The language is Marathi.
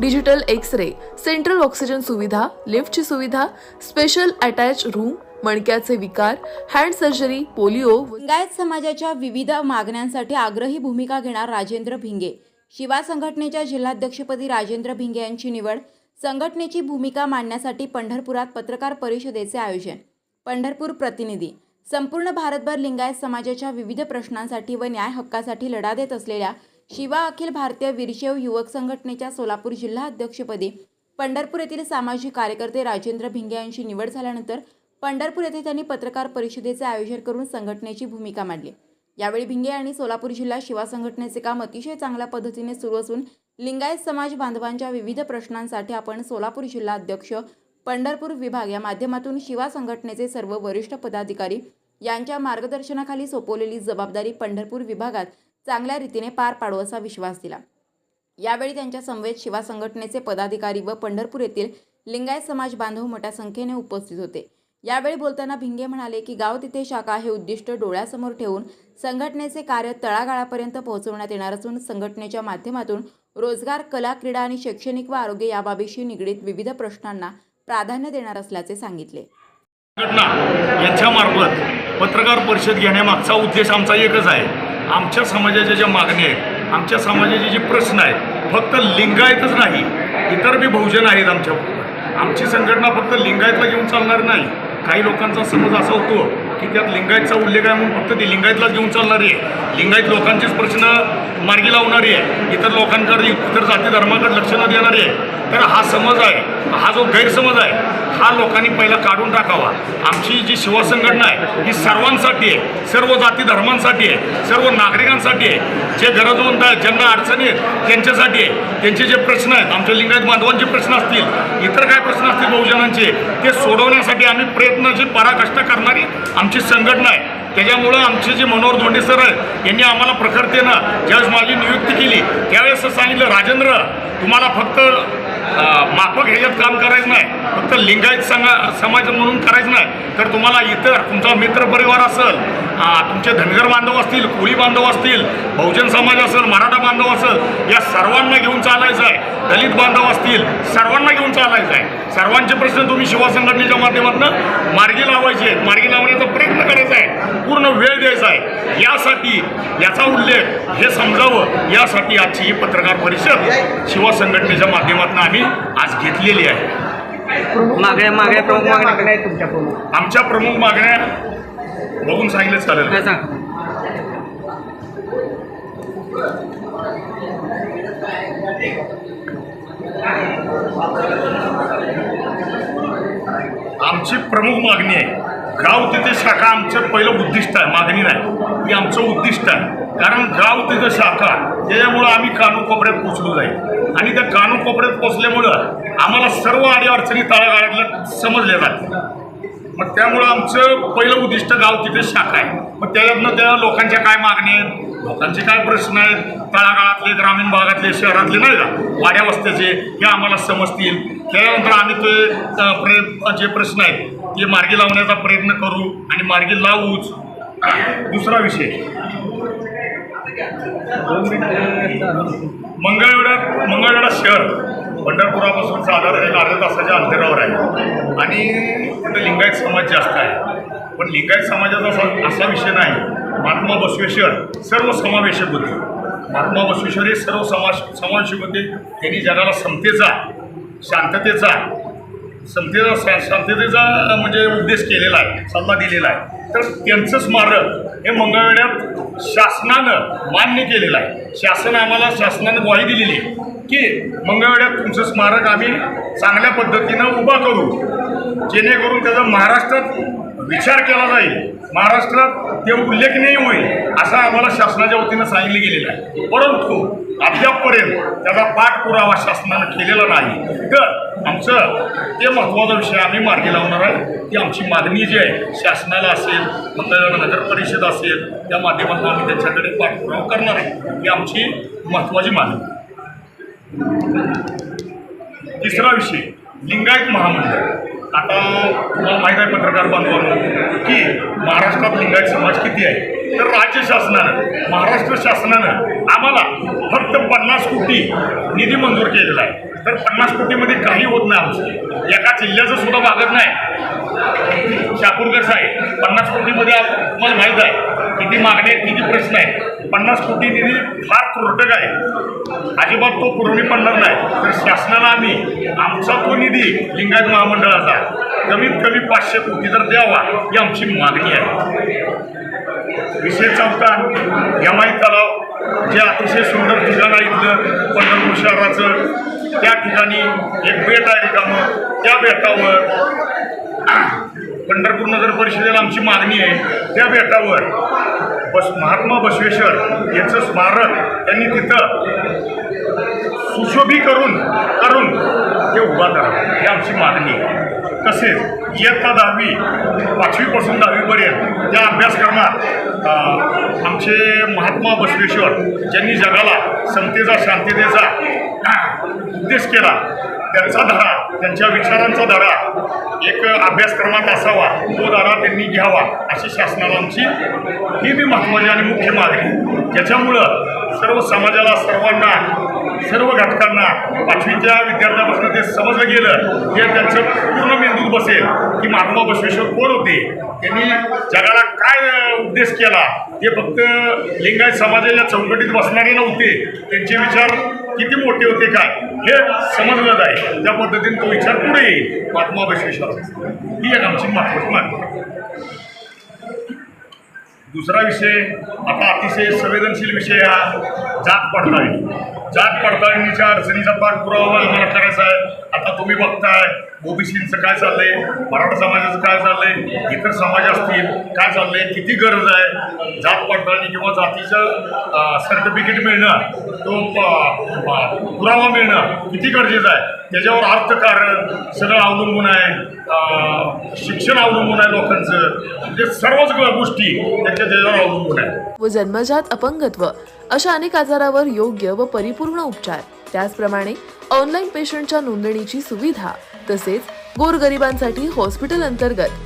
digital X ray central oxygen सुविधा लिफ्टची सुविधा स्पेशल अटॅच रूम मणक्याचे विकार हँड सर्जरी पोलिओ लिंगायत समाजाच्या विविध मागण्यांसाठी आग्रही भूमिका घेणार राजेंद्र भिंगे. शिवा संघटनेच्या जिल्हाध्यक्षपदी राजेंद्र भिंगे यांची निवड संघटनेची भूमिका मांडण्यासाठी पंढरपुरात पत्रकार परिषदेचे आयोजन. पंढरपूर प्रतिनिधी संपूर्ण भारतभर लिंगायत समाजाच्या विविध प्रश्नांसाठी व न्याय हक्कासाठी लढा देत असलेल्या शिवा अखिल भारतीय वीरशैव युवक संघटनेच्या सोलापूर जिल्हा अध्यक्षपदी पंढरपूर येथील सामाजिक कार्यकर्ते राजेंद्र भिंगे यांची निवड झाल्यानंतर पंढरपूर येथे त्यांनी पत्रकार परिषदेचे आयोजन करून संघटनेची भूमिका मांडली. यावेळी भिंगे यांनी सोलापूर जिल्हा शिवा संघटनेचे काम अतिशय चांगल्या पद्धतीने सुरू असून लिंगायत समाज बांधवांच्या विविध प्रश्नांसाठी आपण सोलापूर जिल्हा अध्यक्ष पंढरपूर विभाग या माध्यमातून शिवा संघटनेचे सर्व वरिष्ठ पदाधिकारी यांच्या मार्गदर्शनाखाली सोपवलेली जबाबदारी पंढरपूर विभागात चांगल्या रीतीने पार पाडू असा विश्वास दिला. यावेळी त्यांच्या समवेत शिवा संघटनेचे पदाधिकारी व पंढरपूर येथील लिंगायत समाज बांधव मोठ्या संख्येने उपस्थित होते. यावेळी बोलताना भिंगे म्हणाले की गाव तिथे शाखा हे उद्दिष्ट डोळ्यासमोर ठेवून संघटनेचे कार्य तळागाळापर्यंत पोहोचवण्यात येणार असून संघटनेच्या माध्यमातून रोजगार कला क्रीडा आणि शैक्षणिक व आरोग्य याबाबीशी निगडीत विविध प्रश्नांना प्राधान्य देणार असल्याचे सांगितले. संघटना यांच्यामार्फत पत्रकार परिषद घेण्यामागचा उद्देश आमचा एकच आहे. आमच्या समाजाच्या ज्या मागण्या आहेत आमच्या समाजाचे जे प्रश्न आहेत फक्त लिंगायतच नाही इतर बी बहुजन आहेत आमच्या आमची संघटना फक्त लिंगायतला घेऊन चालणार नाही. काही लोकांचा समज असा होतो की त्यात लिंगायतचा उल्लेख आहे म्हणून फक्त ती लिंगायतलाच घेऊन चालणारी आहे. लिंगायत लोकांचेच प्रश्न मार्गी लावणारी आहे. इतर लोकांकडे इतर जाती धर्माकडे लक्ष न देणारी आहे. तर हा समज आहे हा जो गैरसमज आहे हा लोकांनी पहिला काढून टाकावा. आमची जी शिवसंघटना आहे ही सर्वांसाठी आहे सर्व जाती धर्मांसाठी आहे सर्व नागरिकांसाठी आहे. जे गरजवंत आहेत ज्यांना अडचणी आहेत त्यांच्यासाठी आहे. त्यांचे जे प्रश्न आहेत आमच्या लिंगायत बांधवांचे प्रश्न असतील इतर काय प्रश्न असतील बहुजनांचे ते सोडवण्यासाठी आम्ही प्रयत्नाची पराकष्ट करणारी आमची संघटना आहे. त्याच्यामुळं आमचे जे मनोहर धोंडे सर आहेत यांनी आम्हाला प्रखरतेनं ज्यावेळेस माझी नियुक्ती केली त्यावेळेस सांगितलं राजेंद्र तुम्हाला फक्त माफक ह्याच्यात काम करायचं नाही. फक्त लिंगायत सांगा समाज म्हणून करायचं नाही. तर तुम्हाला इतर तुमचा मित्रपरिवार असेल तुमचे धनगर बांधव असतील कोळी बांधव असतील बहुजन समाज असेल मराठा बांधव असेल या सर्वांना घेऊन चालायचं आहे. दलित बांधव असतील सर्वांना घेऊन चालायचं आहे. सर्वांचे प्रश्न तुम्ही शिवा संघटनेच्या माध्यमातून मार्गी लावायचे आहेत. मार्गी लावण्याचा प्रयत्न करायचा आहे. पूर्ण वेळ द्यायचा आहे. यासाठी हे समजावं यासाठी आजची ही पत्रकार परिषद शिवा संघटनेच्या माध्यमातून आम्ही आज घेतलेली आहे. मागण्या मागण्या प्रमुख मागण्या काय आहेत तुमच्या प्रमुख आमच्या प्रमुख मागण्या बघून सांगितलं चालेल. काय सांग. आमची प्रमुख मागणी आहे. गाव तिथे शाखा आमचं पहिलं उद्दिष्ट आहे मागणी नाही. ही आमचं उद्दिष्ट आहे. कारण गाव तिथं शाखा. त्याच्यामुळं आम्ही कानूकोपऱ्यात पोचलो जाईल आणि त्या कानूकोपऱ्यात पोचल्यामुळं आम्हाला सर्व अडीअडचणी तळागाळातल्या समजल्या जातील मग त्यामुळं आमचं पहिलं उद्दिष्ट गाव तिथे शाखा आहे. मग त्याच्यातनं त्या लोकांच्या काय मागणी आहेत? लोकांचे काय प्रश्न आहेत? तळागाळातले ग्रामीण भागातले शहरातले नाही का? वाड्या वस्त्याचे हे आम्हाला समजतील. त्यानंतर आम्ही ते प्रयत्न जे प्रश्न आहेत ते मार्गी लावण्याचा प्रयत्न करू आणि मार्गी लावूच. दुसरा विषय. मंगळवेढ्यात मंगळवेढा शहर पंढरपुरापासून साधारण एक अर्ध्या तासाच्या अंतरावर आहे. आणि तिथे लिंगायत समाज जास्त आहे. पण लिंगायत समाजाचा असा असा विषय नाही. महात्मा बसवेश्वर सर्व समावेशक होते. महात्मा बसवेश्वर हे सर्व समाज समावेशक होते. त्यांनी जगाला समतेचा शांततेचा समतेचा शांततेचा म्हणजे उपदेश केलेला आहे सल्ला दिलेला आहे. तर त्यांचं स्मारक हे मंगळवेढ्यात शासनानं मान्य केलेलं आहे. शासन आम्हाला शासनानं ग्वाही दिलेली आहे की मंगळवेढ्यात तुमचं स्मारक आम्ही चांगल्या पद्धतीनं उभा करू. जेणेकरून त्याचा महाराष्ट्रात विचार केला जाईल. महाराष्ट्रात ते उल्लेखनीय होईल असं आम्हाला शासनाच्या वतीनं सांगितलं गेलेलं आहे. परंतु अद्यापपर्यंत त्याचा पाठपुरावा शासनानं केलेला नाही. तर आमचं ते महत्त्वाचा विषय आम्ही मार्गी लावणार आहे. की आमची मागणी जी आहे शासनाला असेल मंडळ नगर परिषद असेल त्या माध्यमातून आम्ही त्यांच्याकडे पाठपुरावा करणार आहे. ही आमची महत्त्वाची मागणी. तिसरा विषय लिंगायत महामंडळ. आता तुम्हाला माहीत आहे पत्रकार बांधवांना की महाराष्ट्रात लिंगायत समाज किती आहे? तर राज्य शासनानं महाराष्ट्र शासनानं आम्हाला फक्त पन्नास कोटी निधी मंजूर केलेला आहे. तर पन्नास कोटीमध्ये काही होत नाही एका जिल्ह्याचं सुद्धा भागत नाही. शापूर कसं आहे पन्नास कोटीमध्ये तुम्हाला माहीत आहे किती मागणी आहेत किती प्रश्न आहेत. पन्नास कोटी निधी फार तुरटक आहे. अजिबात तो पुरवणी पडणार नाही. तर शासनाला आम्ही आमचा तो निधी लिंगायत महामंडळाचा कमीत कमी पाचशे कोटी तर द्यावा ही आमची मागणी आहे. विशेष चौथा यमाई तलाव जे अतिशय सुंदर ठिकाण आहे इथलं पंढरपूर शहराचं त्या ठिकाणी एक बेट आहे रिकामं त्या बेटावर पंढरपूर नगर परिषदेला आमची मागणी आहे. त्या बेटावर बस महात्मा बसवेश्वर यांचं स्मारक त्यांनी तिथं सुशोभी करून करून ते उभा करावं ही आमची मागणी आहे. तसेच इयत्ता दहावी पाचवीपासून दहावीपर्यंत त्या अभ्यासक्रमात आमचे महात्मा बसवेश्वर ज्यांनी जगाला समतेचा शांततेचा उद्देश केला त्यांचा धडा त्यांच्या विचारांचा धडा एक अभ्यासक्रमात असावा तो धडा त्यांनी घ्यावा अशी शासनाची ही मी महत्त्वाची आणि मुख्य मागणी. ज्याच्यामुळं सर्व समाजाला सर्वांना सर्व घटकांना पाचवीच्या विद्यार्थ्यापासून ते समजलं गेलं हे त्यांचं पूर्ण मेंदूत बसेल की महात्मा बसवेश्वर कोण होते? त्यांनी जगाला काय उद्देश केला? हे फक्त लिंगायत समाजाच्या चौकटीत बसणारे नव्हते. त्यांचे विचार किती मोठे होते काय हे समजलं जाईल. त्या पद्धतीने तो विचार पुढे येईल. महात्मा बसवेश्वर ही एक आमची महत्त्वाची मागणी. आहे. दुसरा विषय आता अतिशय संवेदनशील विषय हा जात पडताळणी. जात पडताळणीच्या अडचणीचा पाठपुरावा आम्हाला करायचा आहे. आता तुम्ही बघताय ओबीसीचं काय चाललंय मराठा समाजाचं काय चाललंय इतर समाज असतील काय चाललंय किती गरज आहे? जात पडताळणी किंवा जातीचं सर्टिफिकेट मिळणं तो पुरावा मिळणं किती गरजेचं आहे? त्याच्यावर अर्थकारण सगळं अवलंबून आहे. शिक्षण अवलंबून आहे लोकांचं. म्हणजे सर्वच गोष्टी त्याच्या त्याच्यावर अवलंबून आहे. व जन्मजात अपंगत्व अशा अनेक आजारावर योग्य व परिपूर्ण उपचार. त्याचप्रमाणे ऑनलाईन पेशंटच्या नोंदणीची सुविधा तसेच गोरगरिबांसाठी हॉस्पिटल अंतर्गत